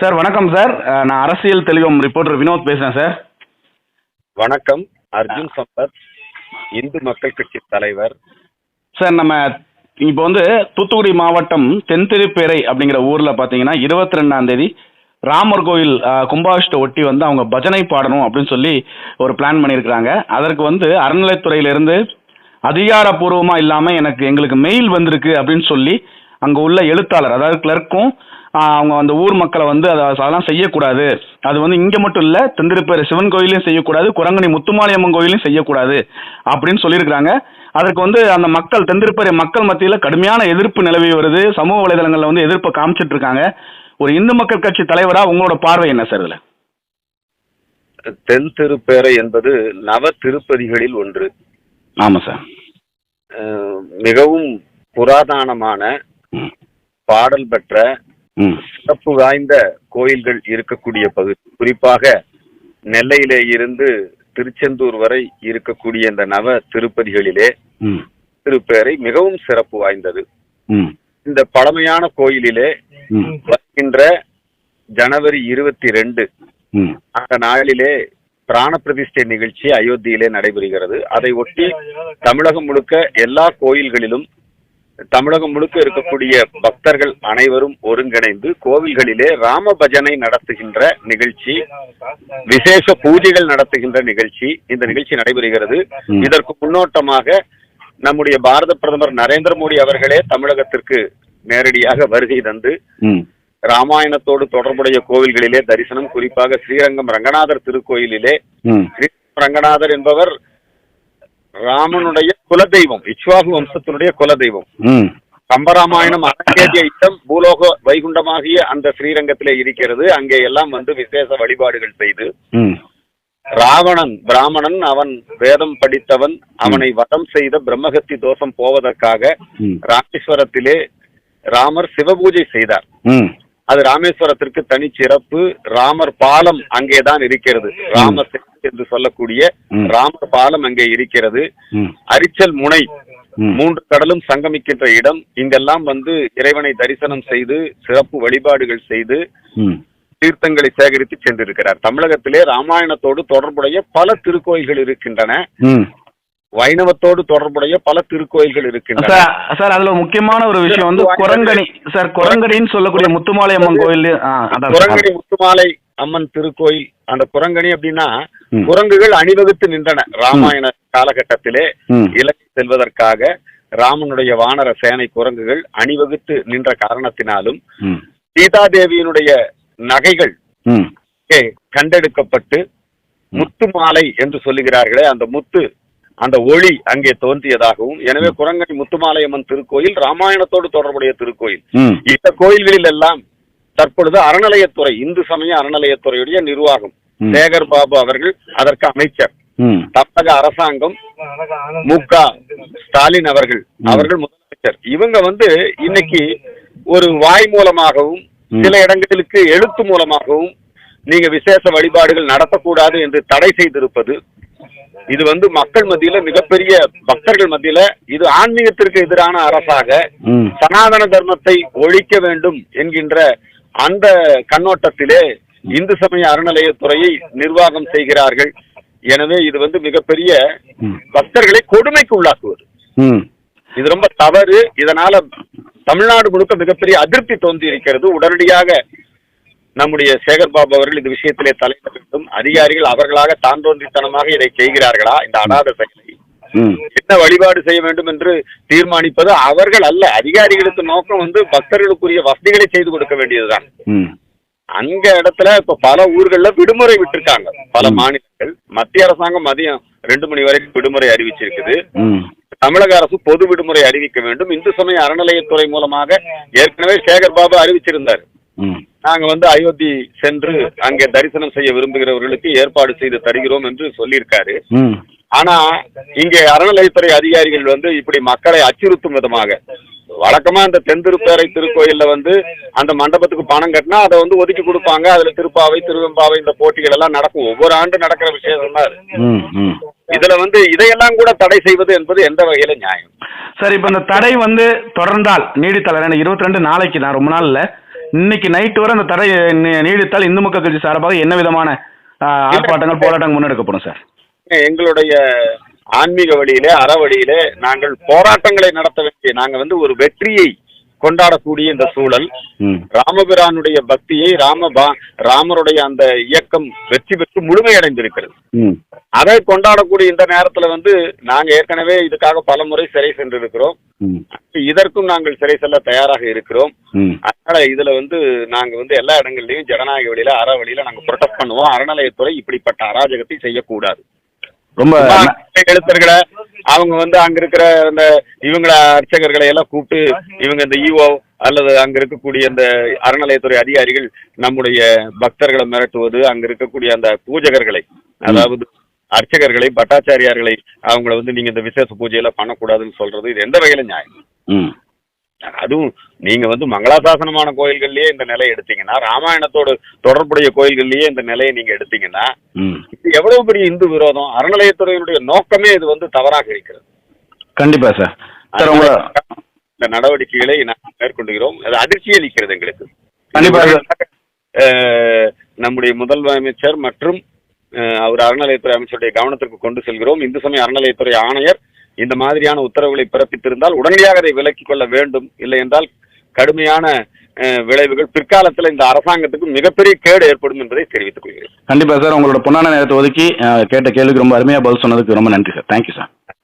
Sir வணக்கம் sir. நான் அரசியல் தெளிவம் ரிப்போர்ட்டர் வினோத் பேசுகிறேன் சார். வணக்கம் அர்ஜுன் சம்பத் இந்து மக்கள் கட்சி தலைவர். சார் நம்ம இப்போ வந்து தூத்துக்குடி மாவட்டம் தென்திருப்பேரை அப்படிங்கிற ஊரில் பார்த்தீங்கன்னா இருபத்தி ரெண்டாம் தேதி ராமர் கோயில் கும்பாபிஷத்தை ஒட்டி வந்து அவங்க பஜனை பாடணும் அப்படின்னு சொல்லி ஒரு பிளான் பண்ணியிருக்கிறாங்க. அதற்கு வந்து அறநிலைத்துறையிலிருந்து அதிகாரப்பூர்வமாக இல்லாமல் எனக்கு எங்களுக்கு மெயில் வந்திருக்கு அப்படின்னு சொல்லி அங்கே உள்ள எழுத்தாளர் அதாவது கிளர்க்கும் அவங்க அந்த ஊர் மக்களை வந்து அதை அதெல்லாம் செய்யக்கூடாது. அது வந்து இங்கே மட்டும் இல்லை தெந்திருப்பேர் சிவன் கோயிலையும் செய்யக்கூடாது குரங்கணி முத்துமாரியம்மன் கோயிலையும் செய்யக்கூடாது அப்படின்னு சொல்லியிருக்கிறாங்க. அதற்கு வந்து அந்த மக்கள் தெந்திருப்பேர் மக்கள் மத்தியில் கடுமையான எதிர்ப்பு நிலவி வருது. சமூக வலைதளங்களில் வந்து எதிர்ப்பை காமிச்சிட்டு இருக்காங்க. ஒரு இந்து மக்கள் கட்சி தலைவராக உங்களோட பார்வை என்ன சார் இதில்? தென் திருப்பேரை என்பது நவ திருப்பதிகளில் ஒன்று. ஆமாம் சார். மிகவும் புராதனமான பாடல் பெற்ற சிறப்பு வாய்ந்த கோயில்கள் இருக்கக்கூடிய பகுதி குறிப்பாக நெல்லையிலே இருந்து திருச்செந்தூர் வரை இருக்கக்கூடிய இந்த நவ திருப்பதிகளிலே திருப்பேரை மிகவும் சிறப்பு வாய்ந்தது. இந்த பழமையான கோயிலிலே வருகின்ற ஜனவரி இருபத்தி ரெண்டு அந்த நாளிலே பிராண பிரதிஷ்டை நிகழ்ச்சி அயோத்தியிலே நடைபெறுகிறது. அதை ஒட்டி தமிழகம் முழுக்க எல்லா கோயில்களிலும் தமிழகம் முழுக்க இருக்கக்கூடிய பக்தர்கள் அனைவரும் ஒருங்கிணைந்து கோவில்களிலே ராம பஜனை நடத்துகின்ற நிகழ்ச்சி விசேஷ பூஜைகள் நடத்துகின்ற நிகழ்ச்சி இந்த நிகழ்ச்சி நடைபெறுகிறது. இதற்கு முன்னோட்டமாக நம்முடைய பாரத பிரதமர் நரேந்திர மோடி அவர்களே தமிழகத்திற்கு நேரடியாக வருகை தந்து ராமாயணத்தோடு தொடர்புடைய கோவில்களிலே தரிசனம் குறிப்பாக ஸ்ரீரங்கம் ரங்கநாதர் திருக்கோயிலிலே ரங்கநாதர் என்பவர் ராமனுடைய குலதெய்வம் இக்ஷ்வாகு வம்சத்தினுடைய குலதெய்வம். கம்பராமாயணம் அரங்கேறிய இடம் பூலோக வைகுண்டமாகிய அந்த ஸ்ரீரங்கத்திலே இருக்கிறது. அங்கே எல்லாம் வந்து விசேஷ வழிபாடுகள் செய்து ராவணன் பிராமணன் அவன் வேதம் படித்தவன் அவனை வதம் செய்த பிரம்மகத்தி தோஷம் போவதற்காக ராமேஸ்வரத்திலே ராமர் சிவபூஜை செய்தார். அது ராமேஸ்வரத்திற்கு தனி சிறப்பு ராமர் பாலம் அங்கேதான் இருக்கிறது. ராம என்று சொல்லக்கூடிய. ராமர் பாலம் அங்கே இருக்கிறது. அரிச்சல் முனை மூன்று கடலும் சங்கமிக்கின்ற இடம். இங்கெல்லாம் வந்து இறைவனை தரிசனம் செய்து சிறப்பு வழிபாடுகள் செய்து தீர்த்தங்களை சேகரித்து சென்றிருக்கிறார். தமிழகத்திலே ராமாயணத்தோடு தொடர்புடைய பல திருக்கோயில்கள் இருக்கின்றன. வைணவத்தோடு தொடர்புடைய பல திருக்கோயில்கள் இருக்கின்றன சார் அதுல முக்கியமான ஒரு விஷயம் வந்து குரங்கணி சார் குரங்கணின்னு சொல்லக்கூடிய முத்துமாலை அம்மன் கோயில். குரங்கணி முத்துமாலை அம்மன் திருக்கோயில் அந்த குரங்கணி அப்படின்னா. குரங்குகள் அணிவகுத்து நின்றன ராமாயண காலகட்டத்திலே. இலங்கை செல்வதற்காக ராமனுடைய வானர சேனை குரங்குகள் அணிவகுத்து நின்ற காரணத்தினாலும் ம் சீதாதேவியினுடைய நகைகள் கண்டெடுக்கப்பட்டு முத்து மாலை என்று சொல்லுகிறார்களே அந்த முத்து அந்த ஒளி அங்கே தோன்றியதாகவும் எனவே குரங்கணி முத்துமாலையம்மன் திருக்கோயில் ராமாயணத்தோடு தொடர்புடைய திருக்கோயில். இந்த கோயில்களில் எல்லாம் தற்பொழுது அறநிலையத்துறை இந்து சமய அறநிலையத்துறையுடைய நிர்வாகம். சேகர் பாபு அவர்கள் அதற்கு அமைச்சர். தமிழக அரசாங்கம் மு க ஸ்டாலின் அவர்கள் அவர்கள் முதலமைச்சர். இவங்க வந்து இன்னைக்கு ஒரு வாய் மூலமாகவும். சில இடங்களுக்கு எழுத்து மூலமாகவும் நீங்க விசேஷ வழிபாடுகள் நடத்தக்கூடாது என்று தடை செய்திருப்பது இது வந்து மக்கள் மத்தியில மிகப்பெரிய பக்தர்கள் மத்தியில இது ஆன்மீகத்திற்கு எதிரான அரசாக சனாதன தர்மத்தை ஒழிக்க வேண்டும் என்கின்ற அந்த கண்ணோட்டத்திலே இந்து சமய அறநிலையத்துறையை நிர்வாகம் செய்கிறார்கள். எனவே இது வந்து மிகப்பெரிய. பக்தர்களை கொடுமைக்கு உள்ளாக்குவது. இது ரொம்ப தவறு. இதனால தமிழ்நாடு முழுக்க மிகப்பெரிய அதிருப்தி தோன்றி இருக்கிறது உடனடியாக நம்முடைய சேகர் பாபு அவர்கள் இந்த விஷயத்திலே தலையிட வேண்டும். அதிகாரிகள் அவர்களாக தாந்தோன்றித்தனமாக இதை செய்கிறார்களா? இந்த அடாத செயலை. என்ன வழிபாடு செய்ய வேண்டும் என்று தீர்மானிப்பது அவர்கள் அல்ல. அதிகாரிகளுக்கு நோக்கம் வந்து பக்தர்களுக்குரிய வசதிகளை செய்து கொடுக்க வேண்டியதுதான். அங்க இடத்துல இப்ப பல ஊர்கள்ல விடுமுறை விட்டிருக்காங்க. பல மாநிலங்கள். மத்திய அரசாங்கம் மதியம் ரெண்டு மணி வரைக்கும் விடுமுறை அறிவிச்சிருக்குது. தமிழக அரசு பொது விடுமுறை அறிவிக்க வேண்டும். இந்து சமய அறநிலையத்துறை மூலமாக ஏற்கனவே சேகர் பாபு அறிவிச்சிருந்தார். நாங்க வந்து அயோத்தி சென்று அங்கே தரிசனம் செய்ய விரும்புகிறவர்களுக்கு ஏற்பாடு செய்து தருகிறோம் என்று சொல்லியிருக்காரு. ஆனா இங்கே அறநிலையத்துறை அதிகாரிகள் வந்து இப்படி மக்களை அச்சுறுத்தும் விதமாக வழக்கமா இந்த தென்திருப்பேரை திருக்கோயில்ல வந்து அந்த மண்டபத்துக்கு பணம் கட்டினா அதை வந்து ஒதுக்கி கொடுப்பாங்க. அதுல திருப்பாவை திருவெம்பாவை இந்த போட்டிகள் எல்லாம் நடக்கும். ஒவ்வொரு ஆண்டு நடக்கிற விஷயம் தான் இதுல வந்து இதையெல்லாம் கூட தடை செய்வது என்பது எந்த வகையில நியாயம்? சார் இப்போ இந்த தடை வந்து தொடர்ந்தால் நீடித்தல இருபத்தி ரெண்டு நாளைக்கு தான் ரொம்ப நாள் இல்லை இன்னைக்கு நைட்டு வரை அந்த தடை நீ- நீடித்தால் இந்து மக்கள் கட்சி சார்பாக என்ன விதமான ஆர்ப்பாட்டங்கள் போராட்டங்கள் முன்னெடுக்கப்படும் சார்? எங்களுடைய ஆன்மீக வழியிலே அற வழியிலே நாங்கள் போராட்டங்களை நடத்த வேண்டிய நாங்க வந்து ஒரு வெற்றியை கொண்டாடக்கூடிய இந்த சூழல். ம். ராமபிரானுடைய பக்தியை ராம பா- ராமருடைய அந்த இயக்கம் வெற்றி பெற்று முழுமையடைந்திருக்கிறது. ம். அதை கொண்டாடக்கூடிய இந்த நேரத்துல வந்து நாங்க ஏற்கனவே இதுக்காக பல முறை சிறை சென்றிருக்கிறோம். இதற்கும் நாங்கள் சிறை செல்ல தயாராக இருக்கிறோம். அதனால இதுல வந்து நாங்க வந்து எல்லா இடங்கள்லயும் ஜனநாயக வழியில அற வழியில நாங்க ப்ரொடெக்ட் பண்ணுவோம். அறநிலையத்துறை இப்படிப்பட்ட அராஜகத்தை செய்யக்கூடாது. ரொம்ப எழுத்தர்களை அவங்க வந்து அங்க இருக்கிற அந்த இவங்கள அர்ச்சகர்களை எல்லாம் கூப்பிட்டு இவங்க இந்த ஈஓ அல்லது அங்க இருக்கக்கூடிய அந்த அறநிலையத்துறை அதிகாரிகள் நம்முடைய பக்தர்களை மிரட்டுவது அங்க இருக்கக்கூடிய அந்த பூஜகர்களை அதாவது அர்ச்சகர்களை பட்டாச்சாரியார்களை அவங்கள வந்து நீங்க இந்த விசேஷ பூஜையெல்லாம் பண்ணக்கூடாதுன்னு சொல்றது இது எந்த வகையில நியாயம்? அதுவும் நீங்க வந்து மங்களாசாசனமான கோயில்கள்லயே இந்த நிலையை எடுத்தீங்கன்னா ராமாயணத்தோடு தொடர்புடைய கோயில்கள்லயே இந்த நிலையை நீங்க எடுத்தீங்கன்னா இது எவ்வளவு பெரிய இந்து விரோதம்? அறநிலையத்துறையினுடைய நோக்கமே இது வந்து தவறாக இருக்கிறது. கண்டிப்பா சார். இந்த நடவடிக்கைகளை நாங்கள் மேற்கொண்டுகிறோம். அது அதிர்ச்சி அளிக்கிறது எங்களுக்கு. கண்டிப்பா சார். அஹ், நம்முடைய முதலமைச்சர் மற்றும் அஹ், அவர் அறநிலையத்துறை அமைச்சருடைய கவனத்திற்கு கொண்டு செல்கிறோம். இந்து சமய அறநிலையத்துறை ஆணையர் இந்த மாதிரியான உத்தரவுகளை பிறப்பித்திருந்தால் உடனடியாக அதை விலக்கிக் கொள்ள வேண்டும். இல்லை என்றால் கடுமையான விளைவுகள் பிற்காலத்தில் இந்த அரசாங்கத்துக்கு மிகப்பெரிய கேடு ஏற்படும் என்பதை தெரிவித்துக் கொள்கிறேன். கண்டிப்பா சார். உங்களோட பொன்னான நேரத்தை ஒதுக்கி கேட்ட கேள்விக்கு ரொம்ப அருமையா பதில் சொன்னதுக்கு ரொம்ப நன்றி சார். Thank you sir